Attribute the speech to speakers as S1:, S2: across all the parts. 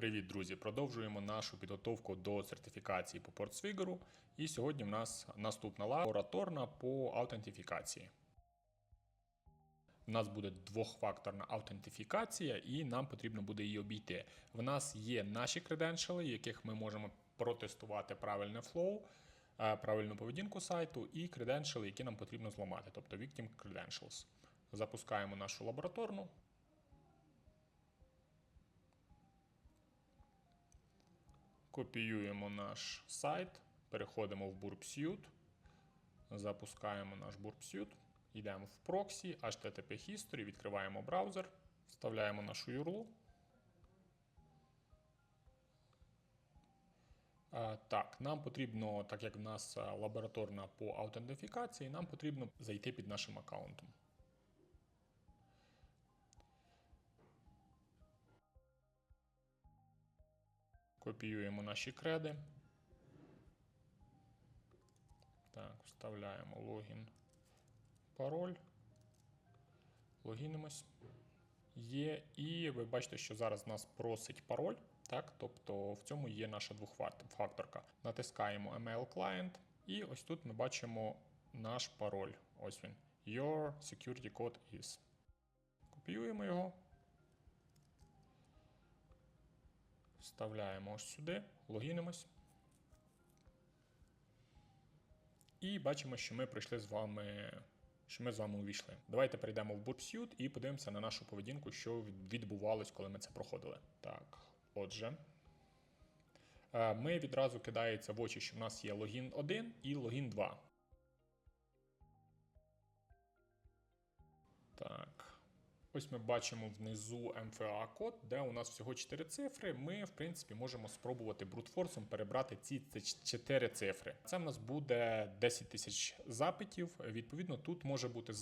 S1: Привіт, друзі! Продовжуємо нашу підготовку до сертифікації по портсфігеру. І сьогодні в нас наступна лабораторна по аутентифікації. У нас буде двохфакторна аутентифікація, і нам потрібно буде її обійти. В нас є наші креденшали, яких ми можемо протестувати правильне флоу, е, правильну поведінку сайту, і креденшали, які нам потрібно зламати, тобто Victim Credentials. Запускаємо нашу лабораторну. Копіюємо наш сайт, переходимо в BurpSuite, запускаємо наш BurpSuite, йдемо в проксі, HTTP History, відкриваємо браузер, вставляємо нашу URL. Так, нам потрібно, так як в нас лабораторна по аутентифікації, нам потрібно зайти під нашим аккаунтом. Копіюємо наші креди. Так, вставляємо логін, пароль. Логінимось. Є, і ви бачите, що зараз нас просить пароль. Так, тобто в цьому є наша двохфакторка. Натискаємо Email Client, і ось тут ми бачимо наш пароль. Ось він. Your security code is. Копіюємо його. Вставляємо ось сюди, логінимось. І бачимо, що ми прийшли з вами. Що ми з вами увійшли. Давайте перейдемо в BurpSuite і подивимося на нашу поведінку, що відбувалось, коли ми це проходили. Так, отже, е, ми відразу кидається в очі, що в нас є логін 1 і логін 2. Так. Ось ми бачимо внизу MFA код, де у нас всього 4 цифри. Ми, в принципі, можемо спробувати брутфорсом перебрати ці 4 цифри. Це в нас буде 10 тисяч запитів. Відповідно, тут може бути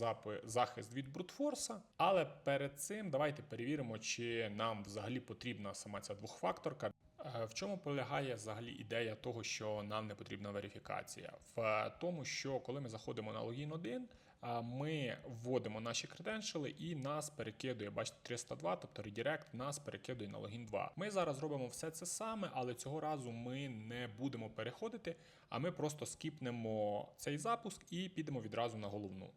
S1: захист від брутфорса. Але перед цим давайте перевіримо, чи нам взагалі потрібна сама ця двохфакторка. Е, В чому полягає взагалі ідея того, що нам не потрібна верифікація? В тому, що коли ми заходимо на логін 1, а, ми вводимо наші креденшали і нас перекидує, бачите, 302, тобто редирект нас перекидує на логін 2. Ми зараз робимо все це саме, але цього разу ми не будемо переходити, а ми просто скіпнемо цей запуск і підемо відразу на головну.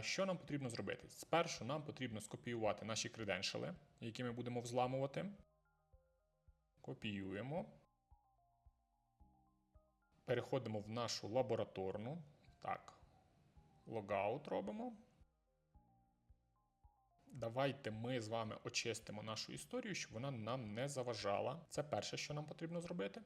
S1: Що нам потрібно зробити? Спершу нам потрібно скопіювати наші креденшали, які ми будемо взламувати. Копіюємо. Переходимо в нашу лабораторну. Так, логаут робимо. Давайте ми з вами очистимо нашу історію, щоб вона нам не заважала. Це перше, що нам потрібно зробити.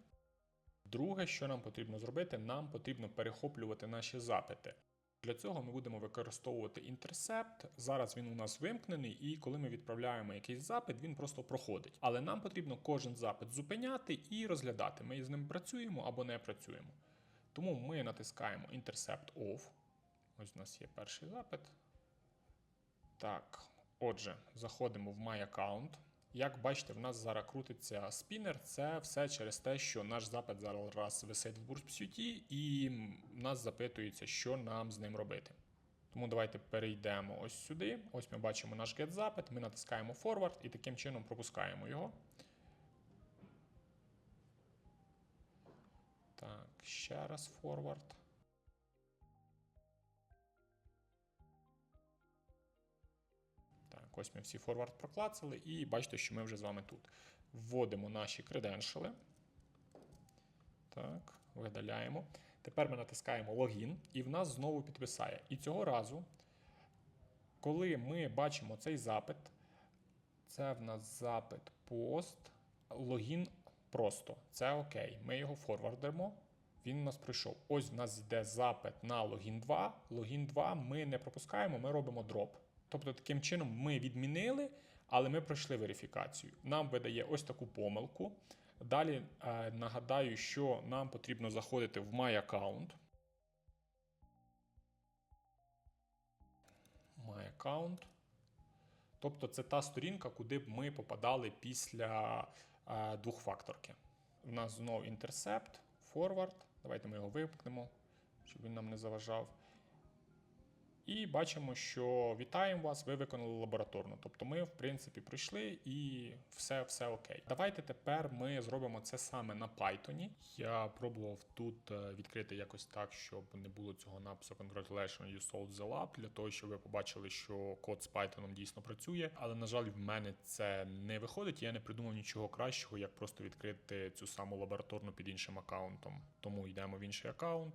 S1: Друге, що нам потрібно зробити, нам потрібно перехоплювати наші запити. Для цього ми будемо використовувати інтерсепт. Зараз він у нас вимкнений, і коли ми відправляємо якийсь запит, він просто проходить. Але нам потрібно кожен запит зупиняти і розглядати. Ми з ним працюємо або не працюємо. Тому ми натискаємо Intercept Off. Ось у нас є перший запит. Так, отже, заходимо в My Account. Як бачите, в нас зараз крутиться спінер. Це все через те, що наш запит зараз висить в бурспсюті, і нас запитується, що нам з ним робити. Тому давайте перейдемо ось сюди. Ось ми бачимо наш get-запит, ми натискаємо Forward і таким чином пропускаємо його. Так, ще раз Forward. Ось ми всі форвард проклацали, і бачите, що ми вже з вами тут. Вводимо наші креденшали. Так, видаляємо. Тепер ми натискаємо логін, і в нас знову підписає. І цього разу, коли ми бачимо цей запит, це в нас запит пост, логін просто. Це окей. Ми його форвардимо. Він у нас пройшов. Ось в нас йде запит на логін 2. Логін 2 ми не пропускаємо, ми робимо дроп. Тобто, таким чином ми відмінили, але ми пройшли верифікацію. Нам видає ось таку помилку. Далі е, нагадаю, що нам потрібно заходити в My Account. My Account. Тобто це та сторінка, куди б ми попадали після е, двохфакторки. У нас знову Intercept, Forward. Давайте ми його вимкнемо, щоб він нам не заважав. І бачимо, що вітаємо вас, ви виконали лабораторну. Тобто ми, в принципі, пройшли і все, все окей. Давайте тепер ми зробимо це саме на Python. Я пробував тут е, відкрити якось так, щоб не було цього напису Congratulations, you solved the lab, для того, щоб ви побачили, що код з Python дійсно працює. Але на жаль, в мене це не виходить. Я не придумав нічого кращого, як просто відкрити цю саму лабораторну під іншим аккаунтом. Тому йдемо в інший аккаунт,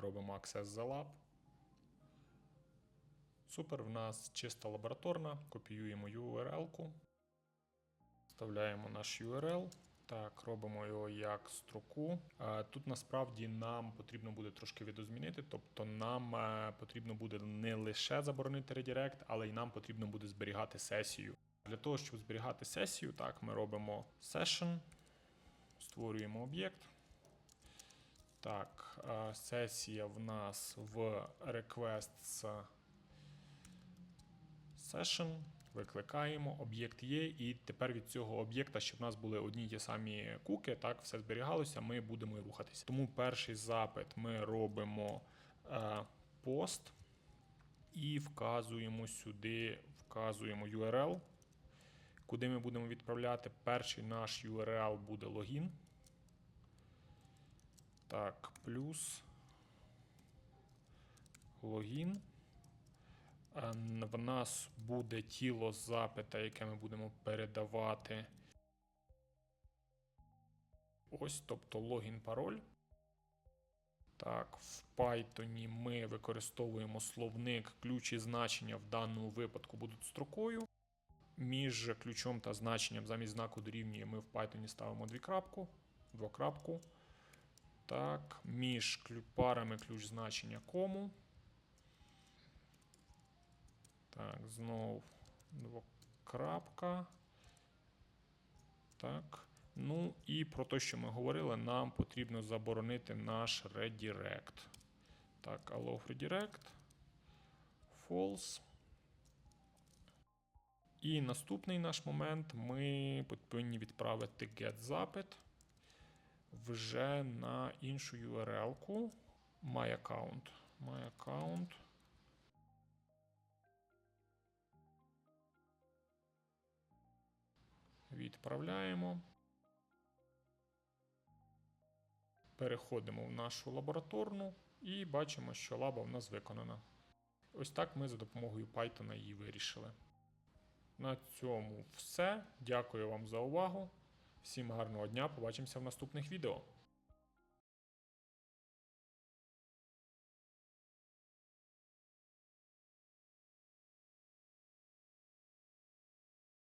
S1: робимо Access the Lab. Супер, в нас чиста лабораторна. Копіюємо URL-ку. Вставляємо наш URL. Так, робимо його як строку. Тут насправді нам потрібно буде трошки видозмінити, тобто нам е, потрібно буде не лише заборонити редірект, але й нам потрібно буде зберігати сесію. Для того, щоб зберігати сесію, так, ми робимо session, створюємо об'єкт. Так, е, сесія в нас в requests session, викликаємо, об'єкт є, і тепер від цього об'єкта, щоб в нас були одні ті самі куки, так, все зберігалося, ми будемо рухатися. Тому перший запит ми робимо е, пост і вказуємо сюди, вказуємо URL, куди ми будемо відправляти. Перший наш URL буде логін. Так, плюс логін. Е, В нас буде тіло запита, яке ми будемо передавати. Ось, тобто логін пароль. Так, в Python ми використовуємо словник, ключ і значення в даному випадку будуть строкою. Між ключом та значенням замість знаку дорівнює ми в Python ставимо двікрапку, двокрапку. Так, між парами ключ значення кому. Так, знов двокрапка. Так. Ну і про те, що ми говорили, нам потрібно заборонити наш redirect. Так, allow redirect. False. І наступний наш момент ми повинні відправити get запит вже на іншу URL-ку. My account. My account. Відправляємо. Переходимо в нашу лабораторну і бачимо, що лаба в нас виконана. Ось так ми за допомогою Python її вирішили. На цьому все. Дякую вам за увагу. Всім гарного дня. Побачимося в наступних відео.